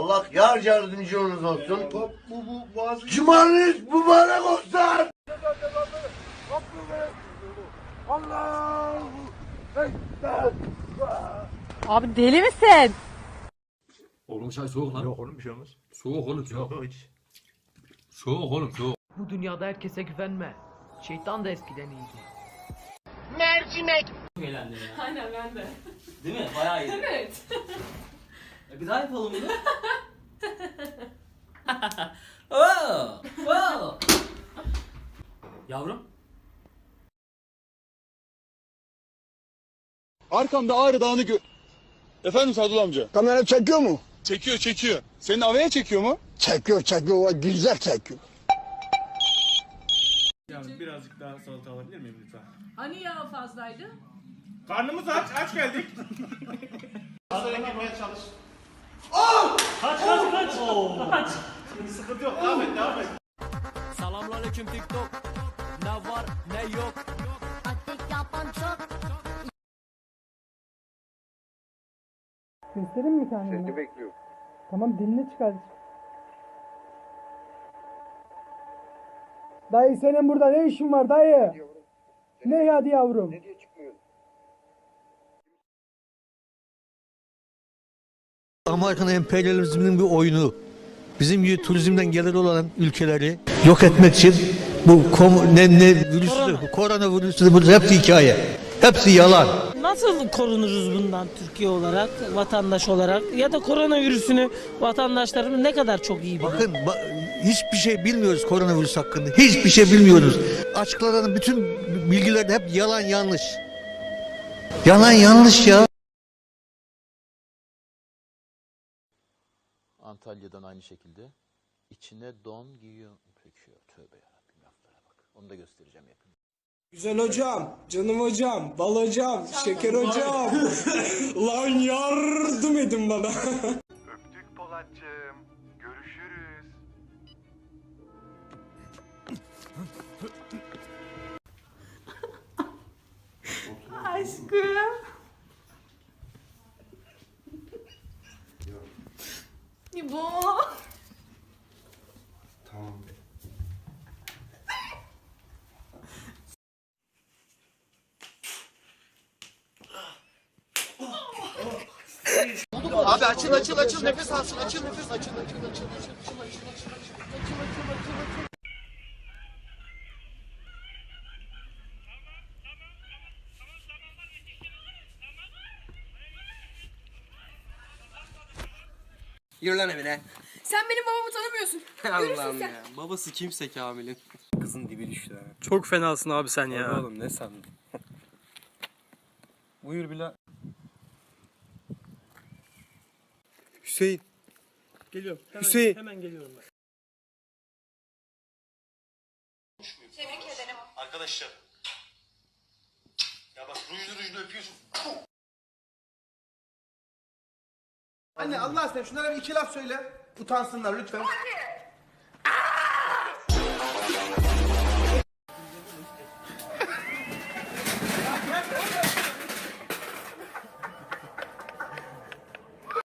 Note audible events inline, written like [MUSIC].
Allah yar yardımcınız olsun. Bu bu boğazı Cumanız mübarek olsun. Abi deli misin? Oğlum çay soğuk lan. Yok oğlum bir şey olmaz. Soğuk oğlum soğuk. Yok hiç. Soğuk oğlum soğuk. Bu dünyada herkese güvenme. Şeytan da eskiden iyiydi. Aynen ben de. Değil mi? Bayağı iyi. Evet. Bir daha yapalım bunu. [LAUGHS] [LAUGHS] Oo, wow. Yavrum. Arkamda Ağrı Dağı'nı gö... Efendim Sadullah amca? Kamera çekiyor mu? Çekiyor çekiyor. Senin avaya çekiyor mu? Çekiyor çekiyor. Güzel çekiyor. Yani birazcık daha salata alabilir miyim lütfen? Hani yağ fazlaydı? Karnımız aç, aç geldik. Kaç kaç kaç. Kaç. Sıkıntı yok. Devam et devam et. Selamünaleyküm TikTok. Ne var ne yok. Atek mi kendimi? Seni bekliyorum. Tamam dilini çıkar. Dayı senin burada ne işin var dayı? Ne hadi yavrum? Ne diyor Amerikan emperyalizminin bir oyunu. Bizim gibi turizmden gelir olan ülkeleri yok etmek için bu kom ne, ne virüsü, korona virüsü bu hepsi hikaye. Hepsi yalan. Nasıl korunuruz bundan Türkiye olarak, vatandaş olarak ya da koronavirüsünü vatandaşlarımız ne kadar çok iyi biliyor? Bakın ba- hiçbir şey bilmiyoruz koronavirüs hakkında. Hiçbir şey bilmiyoruz. Açıklanan bütün bilgiler hep yalan yanlış. Yalan yanlış ya. Antalya'dan aynı şekilde. içine don giyiyor. Peki tövbe yarabbim laflara bak. Onu da göstereceğim yakında. Güzel hocam, canım hocam, bal hocam, şeker hocam. [LAUGHS] Lan yardım edin bana. [LAUGHS] Öptük Polatcığım. Görüşürüz. Bu. Abi açıl açıl açıl. Nefes alsın açıl nefes açıl açıl açıl açıl açıl açıl açıl Yürü lan evine. Sen benim babamı tanımıyorsun. [LAUGHS] Allah'ım ya. Babası kimse Kamil'in. Kızın dibi düştü ha. Çok fenasın abi sen ya. Oğlum ne sandın? [LAUGHS] Buyur Bilal. Hüseyin. Geliyorum. Hemen, Hüseyin. Hemen geliyorum ben. Arkadaşlar. Ya bak rujlu rujlu öpüyorsun. Anne Allah aşkına şunlara bir iki laf söyle. Utansınlar lütfen.